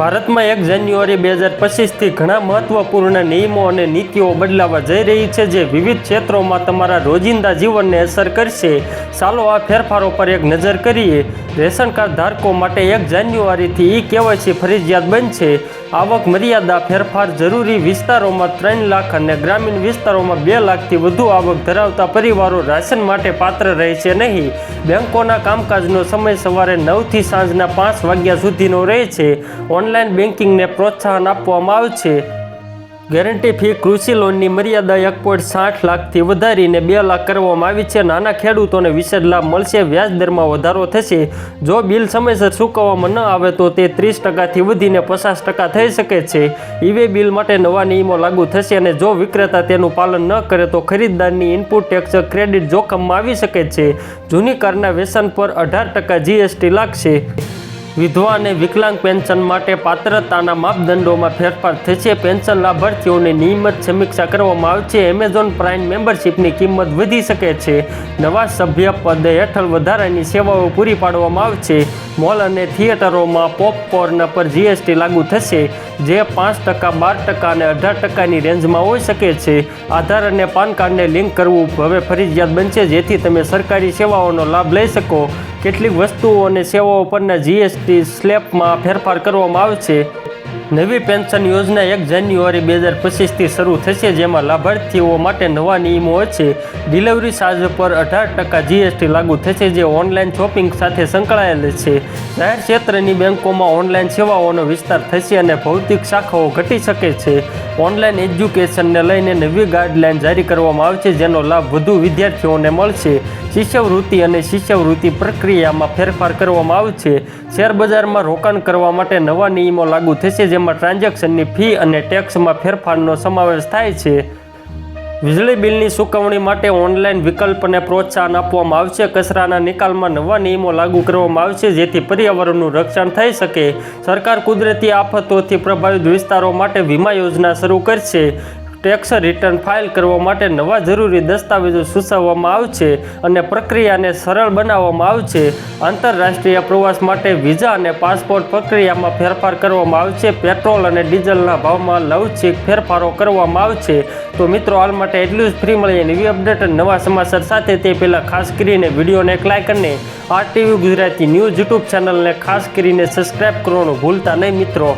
ભારતમાં એક જાન્યુઆરી બે હજાર પચીસથી ઘણા મહત્વપૂર્ણ નિયમો અને નીતિઓ બદલાવા જઈ રહી છે જે વિવિધ ક્ષેત્રોમાં તમારા રોજિંદા જીવનને અસર કરશે. ચાલો આ ફેરફારો પર એક નજર કરીએ. રેશન કાર્ડ ધારકો માટે એક જાન્યુઆરીથી ઈ કેવાયસી ફરજિયાત બનશે. આવક મર્યાદા ફેરફાર જરૂરી વિસ્તારોમાં ત્રણ લાખ અને ગ્રામીણ વિસ્તારોમાં બે લાખથી વધુ આવક ધરાવતા પરિવારો રાશન માટે પાત્ર રહેશે નહીં. બેંકોના કામકાજનો સમય સવારે નવથી સાંજના પાંચ વાગ્યા સુધીનો રહે છે. ઓનલાઈન બેન્કિંગને પ્રોત્સાહન આપવામાં આવશે ગેરંટી ફી કૃષિ લોનની મર્યાદા એક પોઈન્ટ સાઠ લાખથી વધારીને બે લાખ કરવામાં આવી છે. નાના ખેડૂતોને વિશેષ લાભ મળશે, વ્યાજ દરમાં વધારો થશે. જો બિલ સમયસર ચૂકવવામાં ન આવે તો તે ત્રીસ ટકાથી વધીને પચાસ ટકા થઈ શકે છે. ઈવે બિલ માટે નવા નિયમો લાગુ થશે અને જો વિક્રેતા તેનું પાલન ન કરે તો ખરીદદારની ઇનપુટ ટેક્સ ક્રેડિટ જોખમમાં આવી શકે છે. જૂની કારના વેસન પર અઢાર ટકા જીએસટી લાગશે. વિધવા અને વિકલાંગ પેન્શન માટે પાત્રતાના માપદંડોમાં ફેરફાર થશે. પેન્શન લાભાર્થીઓની નિયમિત સમીક્ષા કરવામાં આવશે. એમેઝોન પ્રાઇમ મેમ્બરશીપની કિંમત વધી શકે છે. નવા સભ્ય પદ હેઠળ વધારાની સેવાઓ પૂરી પાડવામાં આવશે. મોલ અને થિયેટરોમાં પોપકોર્ન પર જીએસટી લાગુ થશે, જે પાંચ ટકા, બાર ટકા અને અઢાર ટકાની રેન્જમાં હોઈ શકે છે. આધાર અને પાન કાર્ડને લિંક કરવું હવે ફરજિયાત બનશે, જેથી તમે સરકારી સેવાઓનો લાભ લઈ શકો. કેટલીક વસ્તુઓ અને સેવાઓ પરના જીએસટી સ્લેબમાં ફેરફાર કરવામાં આવશે નવી પેન્શન યોજના એક જાન્યુઆરી બે હજાર પચીસથી શરૂ થશે, જેમાં લાભાર્થીઓ માટે નવા નિયમો છે. ડિલિવરી ચાર્જ પર અઢાર ટકા જીએસટી લાગુ થશે, જે ઓનલાઈન શોપિંગ સાથે સંકળાયેલ છે. જાહેર ક્ષેત્રની બેંકોમાં ઓનલાઈન સેવાઓનો વિસ્તાર થશે અને ભૌતિક શાખાઓ ઘટી શકે છે. ઓનલાઈન એજ્યુકેશનને લઈને નવી ગાઈડલાઈન જારી કરવામાં આવશે જેનો લાભ વધુ વિદ્યાર્થીઓને મળશે. શિષ્યવૃત્તિ અને શિષ્યવૃત્તિ પ્રક્રિયામાં ફેરફાર કરવામાં આવશે શેરબજારમાં રોકાણ કરવા માટે નવા નિયમો લાગુ થશે, જેમાં ટ્રાન્ઝેક્શનની ફી અને ટેક્સમાં ફેરફારનો સમાવેશ થાય છે. વીજળી બિલની ચૂકવણી માટે ઓનલાઈન વિકલ્પને પ્રોત્સાહન આપવામાં આવશે કચરાના નિકાલમાં નવા નિયમો લાગુ કરવામાં આવશે જેથી પર્યાવરણનું રક્ષણ થઈ શકે. સરકાર કુદરતી આફતોથી પ્રભાવિત વિસ્તારો માટે વીમા યોજના શરૂ કરશે. ટેક્સ રિટર્ન ફાઇલ કરવા માટે નવા જરૂરી દસ્તાવેજો સૂચવવામાં આવશે અને પ્રક્રિયાને સરળ બનાવવામાં આવશે આંતરરાષ્ટ્રીય પ્રવાસ માટે વિઝા અને પાસપોર્ટ પ્રક્રિયામાં ફેરફાર કરવામાં આવશે પેટ્રોલ અને ડીઝલના ભાવમાં લવચીક ફેરફારો કરવામાં આવશે તો મિત્રો, હાલ માટે એટલું જ. ફ્રી મળીએ નવી અપડેટ નવા સમાચાર સાથે. તે પહેલાં ખાસ કરીને વિડીયોને એક લાઇક અને ટીવી ગુજરાતી ન્યૂઝ યુટ્યુબ ચેનલને ખાસ કરીને સબસ્ક્રાઈબ કરવાનું ભૂલતા નહીં મિત્રો.